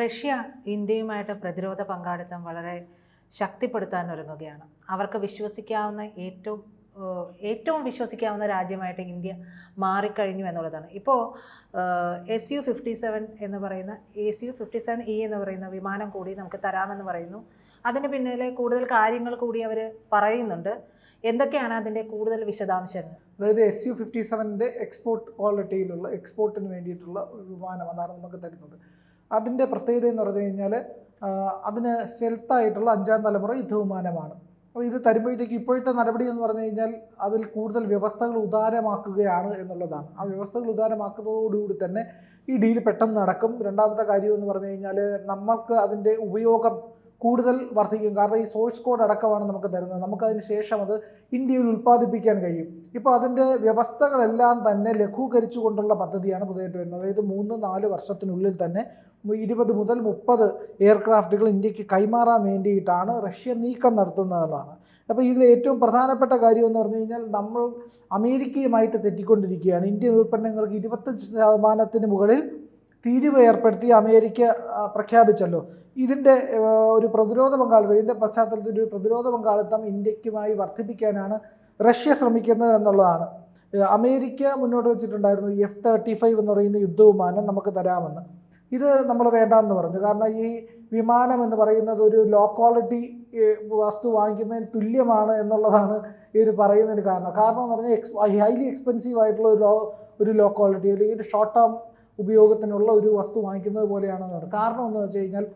Russia ഇന്ത്യയുമായിട്ട് പ്രതിരോധ പങ്കാളിത്തം വളരെ ശക്തിപ്പെടുത്താൻ ഒരുങ്ങുകയാണ്. അവർക്ക് വിശ്വസിക്കാവുന്ന ഏറ്റവും ഏറ്റവും വിശ്വസിക്കാവുന്ന രാജ്യമായിട്ട് ഇന്ത്യ മാറിക്കഴിഞ്ഞു എന്നുള്ളതാണ്. ഇപ്പോൾ എസ് യു ഫിഫ്റ്റി സെവൻ എന്ന് പറയുന്ന S U fifty seven E എന്ന് പറയുന്ന വിമാനം കൂടി നമുക്ക് തരാമെന്ന് പറയുന്നു. അതിന് പിന്നിലെ കൂടുതൽ കാര്യങ്ങൾ കൂടി അവർ പറയുന്നുണ്ട്. എന്തൊക്കെയാണ് അതിന്റെ കൂടുതൽ വിശദാംശങ്ങൾ? അതായത് എസ് യു ഫിഫ്റ്റി സെവന്റെ എക്സ്പോർട്ട് ക്വാളിറ്റിയിലുള്ള എക്സ്പോർട്ടിന് വേണ്ടിയിട്ടുള്ള വിമാനം അതാണ് നമുക്ക് തരുന്നത്. അതിന്റെ പ്രത്യേകത എന്ന് പറഞ്ഞു കഴിഞ്ഞാൽ അതിന് stealth-ആയിട്ടുള്ള അഞ്ചാം തലമുറ യുദ്ധവിമാനമാണ്. അപ്പോൾ ഇത് തരുമ്പോഴത്തേക്ക് ഇപ്പോഴത്തെ നടപടി എന്ന് പറഞ്ഞു കഴിഞ്ഞാൽ അതിൽ കൂടുതൽ വ്യവസ്ഥകൾ ഉദാരമാക്കുകയാണ് എന്നുള്ളതാണ്. ആ വ്യവസ്ഥകൾ ഉദാരമാക്കുന്നതോടുകൂടി തന്നെ ഈ ഡീൽ പെട്ടെന്ന് നടക്കും. രണ്ടാമത്തെ കാര്യം എന്ന് പറഞ്ഞു കഴിഞ്ഞാൽ നമ്മൾക്ക് അതിന്റെ ഉപയോഗം കൂടുതൽ വർദ്ധിക്കും. കാരണം ഈ സോഴ്സ് കോഡ് അടക്കമാണ് നമുക്ക് തരുന്നത്. നമുക്കതിന് ശേഷം അത് ഇന്ത്യയിൽ ഉൽപ്പാദിപ്പിക്കാൻ കഴിയും. ഇപ്പോൾ അതിന്റെ വ്യവസ്ഥകളെല്ലാം തന്നെ ലഘൂകരിച്ചുകൊണ്ടുള്ള പദ്ധതിയാണ് പുതിയതായിട്ട് വരുന്നത്. അതായത് മൂന്ന് നാല് വർഷത്തിനുള്ളിൽ തന്നെ ഇരുപത് മുതൽ മുപ്പത് എയർക്രാഫ്റ്റുകൾ ഇന്ത്യയ്ക്ക് കൈമാറാൻ വേണ്ടിയിട്ടാണ് റഷ്യ നീക്കം നടത്തുന്നതെന്നാണ് അപ്പോൾ ഇതിൽ ഏറ്റവും പ്രധാനപ്പെട്ട കാര്യം എന്ന് പറഞ്ഞു കഴിഞ്ഞാൽ നമ്മൾ അമേരിക്കയുമായിട്ട് തെറ്റിക്കൊണ്ടിരിക്കുകയാണ്. ഇന്ത്യൻ ഉൽപ്പന്നങ്ങൾക്ക് ഇരുപത്തഞ്ച് ശതമാനത്തിന് മുകളിൽ തീരുവ ഏർപ്പെടുത്തി അമേരിക്ക പ്രഖ്യാപിച്ചല്ലോ. ഇതിന്റെ ഒരു പ്രതിരോധ പങ്കാളിത്തം ഇതിന്റെ പശ്ചാത്തലത്തിൽ ഒരു പ്രതിരോധ പങ്കാളിത്തം ഇന്ത്യക്കുമായി വർദ്ധിപ്പിക്കാനാണ് റഷ്യ ശ്രമിക്കുന്നത് എന്നുള്ളതാണ്. അമേരിക്ക മുന്നോട്ട് വെച്ചിട്ടുണ്ടായിരുന്നു എഫ് തേർട്ടി ഫൈവ് എന്ന് പറയുന്ന യുദ്ധവിമാനം നമുക്ക് തരാമെന്ന്. ഇത് നമ്മൾ വേണ്ടാന്ന് പറഞ്ഞു. കാരണം ഈ വിമാനം എന്ന് പറയുന്നത് ഒരു ലോ ക്വാളിറ്റി വസ്തു വാങ്ങിക്കുന്നതിന് തുല്യമാണ് എന്നുള്ളതാണ് ഇത് പറയുന്നതിന് കാരണം. കാരണം എന്ന് പറഞ്ഞാൽ എക്സ് ഹൈലി എക്സ്പെൻസീവ് ആയിട്ടുള്ള ഒരു ലോ ഒരു ലോ ക്വാളിറ്റി അല്ലെങ്കിൽ ഷോർട്ട് ടേം ഉപയോഗത്തിനുള്ള ഒരു വസ്തു വാങ്ങിക്കുന്നത് പോലെയാണെന്ന് കാരണം എന്ന് വെച്ച് കഴിഞ്ഞാൽ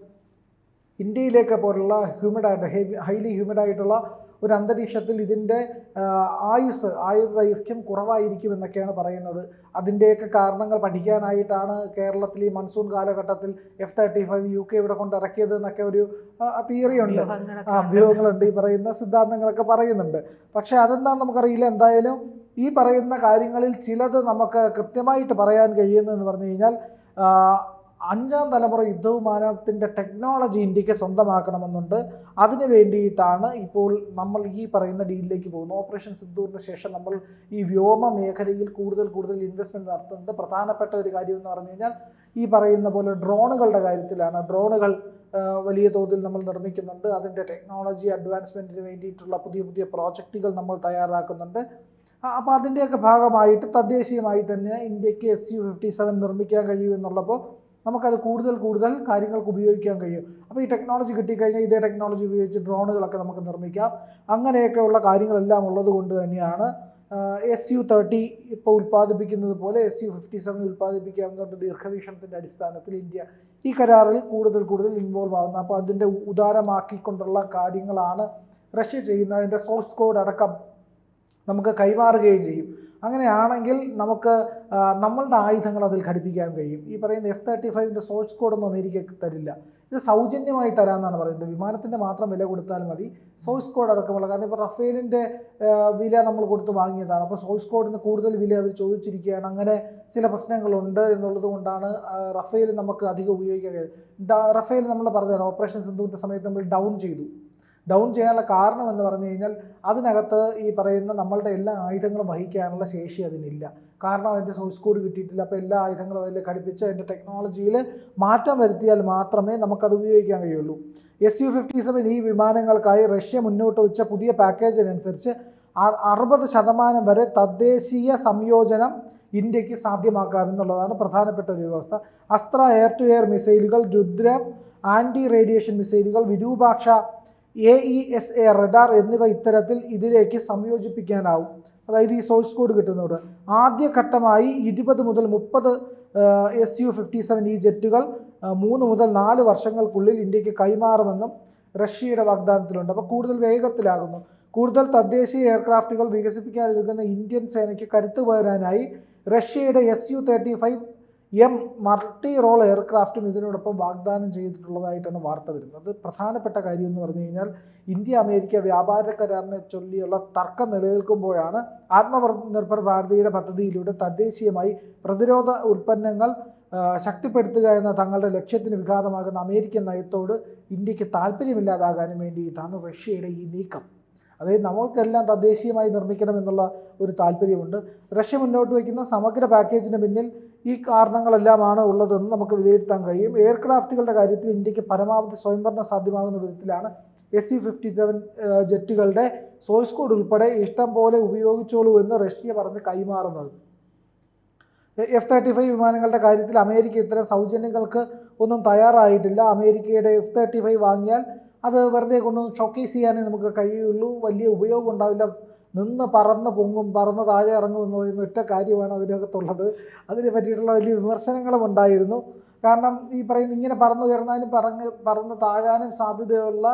ഇന്ത്യയിലേക്ക് പോലുള്ള ഹ്യൂമിഡായിട്ട് ആയിട്ട് ഹൈലി ഹ്യൂമിഡായിട്ടുള്ള ഒരു അന്തരീക്ഷത്തിൽ ഇതിന്റെ ആയുസ് ആയുർദൈർഘ്യം കുറവായിരിക്കും എന്നൊക്കെയാണ് പറയുന്നത്. അതിന്റെയൊക്കെ കാരണങ്ങൾ പഠിക്കാനായിട്ടാണ് കേരളത്തിൽ ഈ മൺസൂൺ കാലഘട്ടത്തിൽ F thirty five U K ഇവിടെ കൊണ്ട് ഇറക്കിയത് എന്നൊക്കെ ഒരു തിയറി ഉണ്ട്. ആ അഭ്യൂഹങ്ങളുണ്ട് ഈ പറയുന്ന സിദ്ധാന്തങ്ങളൊക്കെ പറയുന്നുണ്ട്. പക്ഷേ അതെന്താണെന്ന് നമുക്കറിയില്ല. എന്തായാലും ഈ പറയുന്ന കാര്യങ്ങളിൽ ചിലത് നമുക്ക് കൃത്യമായിട്ട് പറയാൻ കഴിയുന്നതെന്ന് പറഞ്ഞു കഴിഞ്ഞാൽ അഞ്ചാം തലമുറ യുദ്ധവിമാനത്തിന്റെ ടെക്നോളജി ഇന്ത്യയ്ക്ക് സ്വന്തമാക്കണമെന്നുണ്ട്. അതിന് വേണ്ടിയിട്ടാണ് ഇപ്പോൾ നമ്മൾ ഈ പറയുന്ന ഡീലിലേക്ക് പോകുന്നത്. ഓപ്പറേഷൻ സിന്ധൂറിന് ശേഷം നമ്മൾ ഈ വ്യോമ മേഖലയിൽ കൂടുതൽ കൂടുതൽ ഇൻവെസ്റ്റ്മെന്റ് നടത്തുന്നുണ്ട്. പ്രധാനപ്പെട്ട ഒരു കാര്യം എന്ന് പറഞ്ഞു കഴിഞ്ഞാൽ ഈ പറയുന്ന പോലെ ഡ്രോണുകളുടെ കാര്യത്തിലാണ്. ഡ്രോണുകൾ വലിയ തോതിൽ നമ്മൾ നിർമ്മിക്കുന്നുണ്ട്. അതിന്റെ ടെക്നോളജി അഡ്വാൻസ്മെന്റിന് വേണ്ടിയിട്ടുള്ള പുതിയ പുതിയ പ്രോജക്റ്റുകൾ നമ്മൾ തയ്യാറാക്കുന്നുണ്ട്. അപ്പോൾ അതിന്റെയൊക്കെ ഭാഗമായിട്ട് തദ്ദേശീയമായി തന്നെ ഇന്ത്യയ്ക്ക് എസ് യു ഫിഫ്റ്റി സെവൻ നിർമ്മിക്കാൻ കഴിയുമെന്നുള്ളപ്പോൾ നമുക്കത് കൂടുതൽ കൂടുതൽ കാര്യങ്ങൾക്ക് ഉപയോഗിക്കാൻ കഴിയും. അപ്പോൾ ഈ ടെക്നോളജി കിട്ടിക്കഴിഞ്ഞാൽ ഇതേ ടെക്നോളജി ഉപയോഗിച്ച് ഡ്രോണുകളൊക്കെ നമുക്ക് നിർമ്മിക്കാം. അങ്ങനെയൊക്കെയുള്ള കാര്യങ്ങളെല്ലാം ഉള്ളത് കൊണ്ട് തന്നെയാണ് എസ് യു തേർട്ടി ഇപ്പോൾ ഉൽപ്പാദിപ്പിക്കുന്നത് പോലെ എസ് യു ഫിഫ്റ്റി സെവൻ ഉൽപ്പാദിപ്പിക്കാവുന്ന ദീർഘവീക്ഷണത്തിന്റെ അടിസ്ഥാനത്തിൽ ഇന്ത്യ ഈ കരാറിൽ കൂടുതൽ കൂടുതൽ ഇൻവോൾവ് ആവുന്നത് അപ്പോൾ അതിന്റെ ഉദാരമാക്കിക്കൊണ്ടുള്ള കാര്യങ്ങളാണ് റഷ്യ ചെയ്യുന്നതിന്റെ സോഴ്സ് കോഡ് അടക്കം നമുക്ക് കൈമാറുകയും ചെയ്യും. അങ്ങനെയാണെങ്കിൽ നമുക്ക് നമ്മളുടെ ആയുധങ്ങൾ അതിൽ ഘടിപ്പിക്കാൻ കഴിയും. ഈ പറയുന്ന എഫ് തേർട്ടി ഫൈവിന്റെ സോഴ്സ് കോഡൊന്നും അമേരിക്ക തരില്ല. ഇത് സൗജന്യമായി തരാമെന്നാണ് പറയുന്നത്. വിമാനത്തിന്റെ മാത്രം വില കൊടുത്താൽ മതി. സോഴ്സ് കോഡ് അടക്കമുള്ള കാരണം ഇപ്പോൾ റഫേലിന്റെ വില നമ്മൾ കൊടുത്ത് വാങ്ങിയതാണ്. അപ്പോൾ സോഴ്സ് കോഡിന് കൂടുതൽ വില അവർ ചോദിച്ചിരിക്കുകയാണ്. അങ്ങനെ ചില പ്രശ്നങ്ങളുണ്ട് എന്നുള്ളത് കൊണ്ടാണ് റഫേൽ നമുക്ക് അധികം ഉപയോഗിക്കാൻ കഴിയും റഫേൽ നമ്മൾ പറഞ്ഞതാണ് ഓപ്പറേഷൻ സിന്ധുവിന്റെ സമയത്ത് നമ്മൾ ഡൗൺ ചെയ്തു. ഡൗൺ ചെയ്യാനുള്ള കാരണം എന്ന് പറഞ്ഞു കഴിഞ്ഞാൽ അതിനകത്ത് ഈ പറയുന്ന നമ്മളുടെ എല്ലാ ആയുധങ്ങളും വഹിക്കാനുള്ള ശേഷി അതിനില്ല. കാരണം അതിന്റെ സോഴ്സ് കോഡ് കിട്ടിയിട്ടില്ല. അപ്പോൾ എല്ലാ ആയുധങ്ങളും അതിൽ ഘടിപ്പിച്ച് അതിന്റെ ടെക്നോളജിയിൽ മാറ്റം വരുത്തിയാൽ മാത്രമേ നമുക്കത് ഉപയോഗിക്കാൻ കഴിയുള്ളൂ. എസ് യു ഫിഫ്റ്റി സെവൻ ഈ വിമാനങ്ങൾക്കായി റഷ്യ മുന്നോട്ട് വെച്ച പുതിയ പാക്കേജിനനുസരിച്ച് അറുപത് ശതമാനം വരെ തദ്ദേശീയ സംയോജനം ഇന്ത്യയ്ക്ക് സാധ്യമാക്കാമെന്നുള്ളതാണ് പ്രധാനപ്പെട്ട ഒരു വ്യവസ്ഥ. അസ്ത്ര എയർ ടു എയർ മിസൈലുകൾ രുദ്ര ആന്റി റേഡിയേഷൻ മിസൈലുകൾ Virupaksha A E S A radar എന്നിവ ഇത്തരത്തിൽ ഇതിലേക്ക് സംയോജിപ്പിക്കാനാവും. അതായത് ഈ സോഴ്സ് കോഡ് കിട്ടുന്നതോട്. ആദ്യഘട്ടമായി ഇരുപത് മുതൽ മുപ്പത് എസ് യു ഫിഫ്റ്റി സെവൻ ഈ ജെറ്റുകൾ മൂന്ന് മുതൽ നാല് വർഷങ്ങൾക്കുള്ളിൽ ഇന്ത്യയ്ക്ക് കൈമാറുമെന്നും റഷ്യയുടെ വാഗ്ദാനത്തിലുണ്ട്. അപ്പോൾ കൂടുതൽ വേഗത്തിലാകുന്നു. കൂടുതൽ തദ്ദേശീയ എയർക്രാഫ്റ്റുകൾ വികസിപ്പിക്കാതിരിക്കുന്ന ഇന്ത്യൻ സേനയ്ക്ക് കരുത്തു പകരാനായി റഷ്യയുടെ S U thirty five M multi role എയർക്രാഫ്റ്റും ഇതിനോടൊപ്പം വാഗ്ദാനം ചെയ്തിട്ടുള്ളതായിട്ടാണ് വാർത്ത വരുന്നത്. പ്രധാനപ്പെട്ട കാര്യം എന്ന് പറഞ്ഞു കഴിഞ്ഞാൽ ഇന്ത്യ അമേരിക്ക വ്യാപാര കരാറിനെ ചൊല്ലിയുള്ള തർക്കം നിലനിൽക്കുമ്പോഴാണ് ആത്മനിർഭർ ഭാരതിയുടെ പദ്ധതിയിലൂടെ തദ്ദേശീയമായി പ്രതിരോധ ഉൽപ്പന്നങ്ങൾ ശക്തിപ്പെടുത്തുക എന്ന തങ്ങളുടെ ലക്ഷ്യത്തിന് വിഘാതമാകുന്ന അമേരിക്കൻ നയത്തോട് ഇന്ത്യയ്ക്ക് താല്പര്യമില്ലാതാകാനും വേണ്ടിയിട്ടാണ് റഷ്യയുടെ ഈ നീക്കം. അതായത് നമ്മൾക്കെല്ലാം തദ്ദേശീയമായി നിർമ്മിക്കണം എന്നുള്ള ഒരു താല്പര്യമുണ്ട്. റഷ്യ മുന്നോട്ട് വയ്ക്കുന്ന സമഗ്ര പാക്കേജിന് പിന്നിൽ ഈ കാരണങ്ങളെല്ലാമാണ് ഉള്ളതെന്ന് നമുക്ക് വിലയിരുത്താൻ കഴിയും. എയർക്രാഫ്റ്റുകളുടെ കാര്യത്തിൽ ഇന്ത്യയ്ക്ക് പരമാവധി സ്വയംഭരണം സാധ്യമാകുന്ന വിധത്തിലാണ് എസ് സി ഫിഫ്റ്റി സെവൻ ജെറ്റുകളുടെ സോഴ്സ് കോഡ് ഉൾപ്പെടെ ഇഷ്ടം പോലെ ഉപയോഗിച്ചോളൂ എന്ന് റഷ്യ പറഞ്ഞ് കൈമാറുന്നത്. എഫ് തേർട്ടി ഫൈവ് വിമാനങ്ങളുടെ കാര്യത്തിൽ അമേരിക്ക ഇത്തരം സൗജന്യങ്ങൾക്ക് ഒന്നും തയ്യാറായിട്ടില്ല. അമേരിക്കയുടെ എഫ് തേർട്ടി ഫൈവ് വാങ്ങിയാൽ അത് വെറുതെ കൊണ്ടൊന്ന് ഷോക്കേസ് ചെയ്യാനേ നമുക്ക് കഴിയുള്ളൂ. വലിയ ഉപയോഗം ഉണ്ടാവില്ല. നിന്ന് പറന്ന് പൊങ്ങും പറന്ന് താഴെ ഇറങ്ങും എന്ന് പറയുന്ന ഒറ്റ കാര്യമാണ് അതിനകത്തുള്ളത്. അതിനെ പറ്റിയിട്ടുള്ള വലിയ വിമർശനങ്ങളും ഉണ്ടായിരുന്നു. കാരണം ഈ പറയുന്ന ഇങ്ങനെ പറന്ന് ഉയർന്നാലും പറന്ന് പറന്ന് താഴാനും സാധ്യതയുള്ള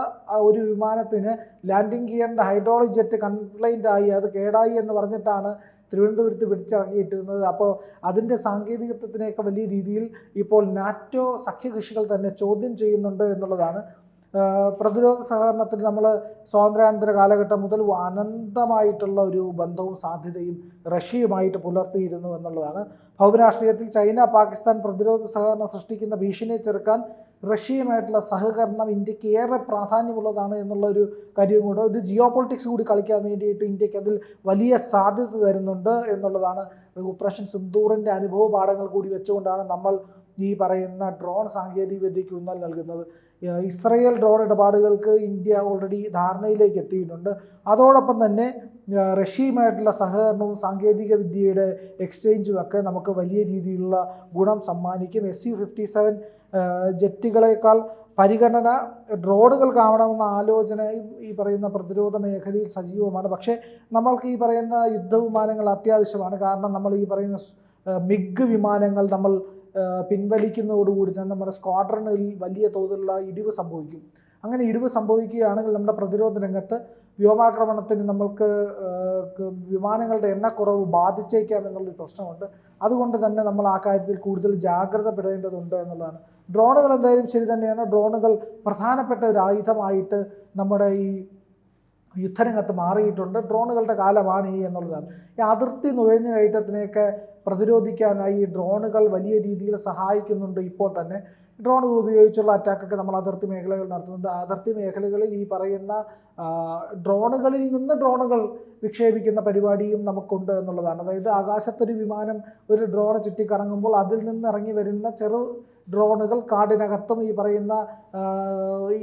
ഒരു വിമാനത്തിന് ലാൻഡിംഗ് ഗിയറിന്റെ ഹൈഡ്രോളിക് ജെറ്റ് കംപ്ലൈന്റ് ആയി അത് കേടായി എന്ന് പറഞ്ഞിട്ടാണ് തിരുവനന്തപുരത്ത് പിടിച്ചിറങ്ങിയിട്ടിരുന്നത്. അപ്പോൾ അതിന്റെ സാങ്കേതികത്വത്തിനെയൊക്കെ വലിയ രീതിയിൽ ഇപ്പോൾ നാറ്റോ സഖ്യകക്ഷികൾ തന്നെ ചോദ്യം ചെയ്യുന്നുണ്ട് എന്നുള്ളതാണ് പ്രതിരോധ സഹകരണത്തിൽ നമ്മൾ സ്വാതന്ത്ര്യാനന്തര കാലഘട്ടം മുതൽ അനന്തമായിട്ടുള്ള ഒരു ബന്ധവും സാധ്യതയും റഷ്യയുമായിട്ട് പുലർത്തിയിരുന്നു എന്നുള്ളതാണ്. ഭൗമരാഷ്ട്രീയത്തിൽ ചൈന പാകിസ്ഥാൻ പ്രതിരോധ സഹകരണം സൃഷ്ടിക്കുന്ന ഭീഷണിയെ ചെറുക്കാൻ റഷ്യയുമായിട്ടുള്ള സഹകരണം ഇന്ത്യയ്ക്ക് ഏറെ പ്രാധാന്യമുള്ളതാണ് എന്നുള്ള ഒരു കാര്യവും കൂടെ ഒരു ജിയോ പൊളിറ്റിക്സ് കൂടി കളിക്കാൻ വേണ്ടിയിട്ട് ഇന്ത്യയ്ക്ക് അതിൽ വലിയ സാധ്യത തരുന്നുണ്ട് എന്നുള്ളതാണ്. ഓപ്പറേഷൻ സിന്ദൂറിന്റെ അനുഭവ പാഠങ്ങൾ കൂടി വെച്ചുകൊണ്ടാണ് നമ്മൾ ഈ പറയുന്ന ഡ്രോൺ സാങ്കേതിക വിദ്യയ്ക്ക് ഊന്നൽ നൽകുന്നത്. ഇസ്രയേൽ ഡ്രോൺ ഇടപാടുകൾക്ക് ഇന്ത്യ ഓൾറെഡി ധാരണയിലേക്ക് എത്തിയിട്ടുണ്ട്. അതോടൊപ്പം തന്നെ റഷ്യയുമായിട്ടുള്ള സഹകരണവും സാങ്കേതിക വിദ്യയുടെ എക്സ്ചേഞ്ചും ഒക്കെ നമുക്ക് വലിയ രീതിയിലുള്ള ഗുണം സമ്മാനിക്കും. എസ് യു ഫിഫ്റ്റി സെവൻ ജെറ്റുകളേക്കാൾ പരിഗണന ഡ്രോണുകൾക്കാവണമെന്ന ആലോചന ഈ പറയുന്ന പ്രതിരോധ മേഖലയിൽ സജീവമാണ്. പക്ഷേ നമ്മൾക്ക് ഈ പറയുന്ന യുദ്ധവിമാനങ്ങൾ അത്യാവശ്യമാണ്. കാരണം നമ്മൾ ഈ പറയുന്ന മിഗ് വിമാനങ്ങൾ നമ്മൾ പിൻവലിക്കുന്നതോടുകൂടി തന്നെ നമ്മുടെ സ്ക്വാഡ്രണിൽ വലിയ തോതിലുള്ള ഇടിവ് സംഭവിക്കും. അങ്ങനെ ഇടിവ് സംഭവിക്കുകയാണെങ്കിൽ നമ്മുടെ പ്രതിരോധ രംഗത്ത് വ്യോമാക്രമണത്തിന് നമ്മൾക്ക് വിമാനങ്ങളുടെ എണ്ണക്കുറവ് ബാധിച്ചേക്കാം എന്നുള്ളൊരു പ്രശ്നമുണ്ട്. അതുകൊണ്ട് തന്നെ നമ്മൾ ആ കാര്യത്തിൽ കൂടുതൽ ജാഗ്രത പെടേണ്ടതുണ്ട് എന്നുള്ളതാണ്. ഡ്രോണുകൾ എന്തായാലും ശരി തന്നെയാണ്. ഡ്രോണുകൾ പ്രധാനപ്പെട്ട ഒരു ആയുധമായിട്ട് നമ്മുടെ ഈ യുദ്ധരംഗത്ത് മാറിയിട്ടുണ്ട്. ഡ്രോണുകളുടെ കാലമാണ് ഈ എന്നുള്ളതാണ്. ഈ അതിർത്തി നുഴഞ്ഞു കയറ്റത്തിനെയൊക്കെ പ്രതിരോധിക്കാനായി ഈ ഡ്രോണുകൾ വലിയ രീതിയിൽ സഹായിക്കുന്നുണ്ട് ഇപ്പോൾ തന്നെ. ഡ്രോണുകൾ ഉപയോഗിച്ചുള്ള അറ്റാക്കൊക്കെ നമ്മൾ അതിർത്തി മേഖലകൾ നടത്തുന്നുണ്ട്. അതിർത്തി മേഖലകളിൽ ഈ പറയുന്ന ഡ്രോണുകളിൽ നിന്ന് ഡ്രോണുകൾ വിക്ഷേപിക്കുന്ന പരിപാടിയും നമുക്കുണ്ട് എന്നുള്ളതാണ്. അതായത് ആകാശത്തൊരു വിമാനം ഒരു ഡ്രോൺ ചുറ്റിക്കറങ്ങുമ്പോൾ അതിൽ നിന്ന് ഇറങ്ങി വരുന്ന ചെറു ഡ്രോണുകൾ കാടിനകത്തും ഈ പറയുന്ന ഈ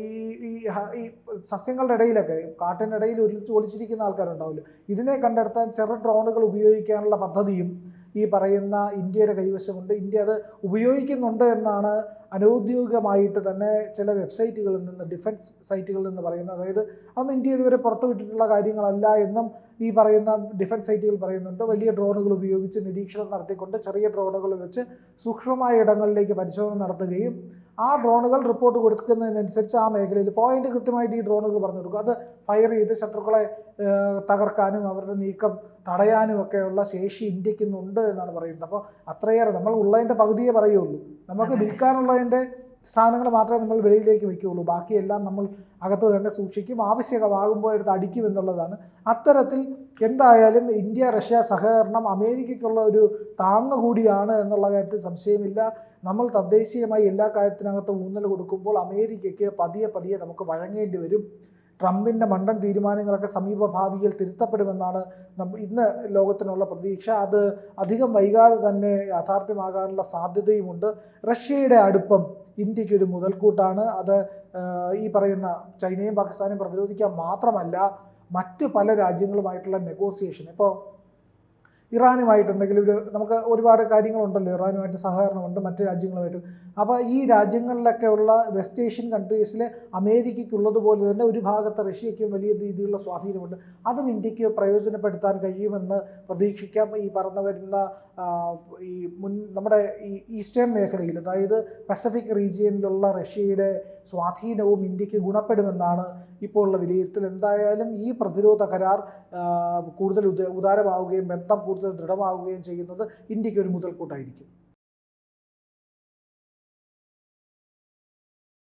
ഈ സസ്യങ്ങളുടെ ഇടയിലൊക്കെ കാട്ടിനിടയിൽ ഒളിച്ച് ഒളിച്ചിരിക്കുന്ന ആൾക്കാരുണ്ടാവില്ല? ഇതിനെ കണ്ടെടുത്താൻ ചെറു ഡ്രോണുകൾ ഉപയോഗിക്കാനുള്ള പദ്ധതിയും ഈ പറയുന്ന ഇന്ത്യയുടെ കൈവശമുണ്ട്. ഇന്ത്യ അത് ഉപയോഗിക്കുന്നുണ്ട് എന്നാണ് അനൗദ്യോഗികമായിട്ട് തന്നെ ചില വെബ്സൈറ്റുകളിൽ നിന്ന് ഡിഫൻസ് സൈറ്റുകളിൽ നിന്ന് പറയുന്നത്. അതായത് അന്ന് ഇന്ത്യ ഇതുവരെ പുറത്തുവിട്ടിട്ടുള്ള കാര്യങ്ങളല്ല എന്നും ഈ പറയുന്ന ഡിഫൻസ് സൈറ്റുകൾ പറയുന്നുണ്ട്. വലിയ ഡ്രോണുകൾ ഉപയോഗിച്ച് നിരീക്ഷണം നടത്തിക്കൊണ്ട് ചെറിയ ഡ്രോണുകൾ വെച്ച് സൂക്ഷ്മമായ ഇടങ്ങളിലേക്ക് പരിശോധന നടത്തുകയും ആ ഡ്രോണുകൾ റിപ്പോർട്ട് കൊടുക്കുന്നതിനനുസരിച്ച് ആ മേഖലയിൽ പോയിന്റ് കൃത്യമായിട്ട് ഈ ഡ്രോണുകൾ പറഞ്ഞു കൊടുക്കും. അത് ഫയർ ചെയ്ത് ശത്രുക്കളെ തകർക്കാനും അവരുടെ നീക്കം തടയാനും ഒക്കെയുള്ള ശേഷി ഇന്ത്യയ്ക്ക് ഇന്നുണ്ട് എന്നാണ് പറയുന്നത്. അപ്പോൾ അത്രയേറെ നമ്മൾ ഉള്ളതിന്റെ പകുതിയേ പറയുള്ളൂ. നമുക്ക് വിൽക്കാനുള്ളതിന്റെ സാധനങ്ങൾ മാത്രമേ നമ്മൾ വെളിയിലേക്ക് വയ്ക്കുകയുള്ളൂ. ബാക്കിയെല്ലാം നമ്മൾ അകത്ത് തന്നെ സൂക്ഷിക്കും. ആവശ്യമാകുമ്പോൾ എടുത്ത് അടിക്കും എന്നുള്ളതാണ്. അത്തരത്തിൽ എന്തായാലും ഇന്ത്യ റഷ്യ സഹകരണം അമേരിക്കയ്ക്കുള്ള ഒരു താങ്ങ് കൂടിയാണ് എന്നുള്ള കാര്യത്തിൽ സംശയമില്ല. നമ്മൾ തദ്ദേശീയമായി എല്ലാ കാര്യത്തിനകത്ത് ഊന്നൽ കൊടുക്കുമ്പോൾ അമേരിക്കയ്ക്ക് പതിയെ പതിയെ നമുക്ക് വഴങ്ങേണ്ടി വരും. ട്രംപിന്റെ മണ്ടൻ തീരുമാനങ്ങളൊക്കെ സമീപ ഭാവിയിൽ തിരുത്തപ്പെടുമെന്നാണ് ഇന്ന് ലോകത്തിനുള്ള പ്രതീക്ഷ. അത് അധികം വൈകാതെ തന്നെ യാഥാർത്ഥ്യമാകാനുള്ള സാധ്യതയുമുണ്ട്. റഷ്യയുടെ അടുപ്പം ഇന്ത്യക്കൊരു മുതൽക്കൂട്ടാണ്. അത് ഈ പറയുന്ന ചൈനയും പാകിസ്ഥാനും പ്രതിരോധിക്കാൻ മാത്രമല്ല മറ്റ് പല രാജ്യങ്ങളുമായിട്ടുള്ള നെഗോസിയേഷൻ ഇപ്പോൾ ഇറാനുമായിട്ട് എന്തെങ്കിലും ഒരു നമുക്ക് ഒരുപാട് കാര്യങ്ങളുണ്ടല്ലോ ഇറാനുമായിട്ട് സഹകരണമുണ്ട് മറ്റു രാജ്യങ്ങളുമായിട്ട്. അപ്പോൾ ഈ രാജ്യങ്ങളിലൊക്കെയുള്ള വെസ്റ്റ് ഏഷ്യൻ കൺട്രീസിലെ അമേരിക്കയ്ക്കുള്ളതുപോലെ തന്നെ ഒരു ഭാഗത്ത് റഷ്യയ്ക്കും വലിയ രീതിയിലുള്ള സ്വാധീനമുണ്ട്. അതും ഇന്ത്യയ്ക്ക് പ്രയോജനപ്പെടുത്താൻ കഴിയുമെന്ന് പ്രതീക്ഷിക്കാം. ഈ പറഞ്ഞു വരുന്ന ഈ മുൻ നമ്മുടെ ഈ ഈസ്റ്റേൺ മേഖലയിൽ അതായത് പസഫിക് റീജിയനിലുള്ള റഷ്യയുടെ സ്വാധീനവും ഇന്ത്യയ്ക്ക് ഗുണപ്പെടുമെന്നാണ് ഇപ്പോൾ ഉള്ള വിലയിരുത്തൽ. എന്തായാലും ഈ പ്രതിരോധ കരാർ കൂടുതൽ ഉദ ഉദാരമാവുകയും ബന്ധം കൂടുതൽ ദൃഢമാവുകയും ചെയ്യുന്നത് ഇന്ത്യയ്ക്ക് ഒരു മുതൽക്കൂട്ടായിരിക്കും.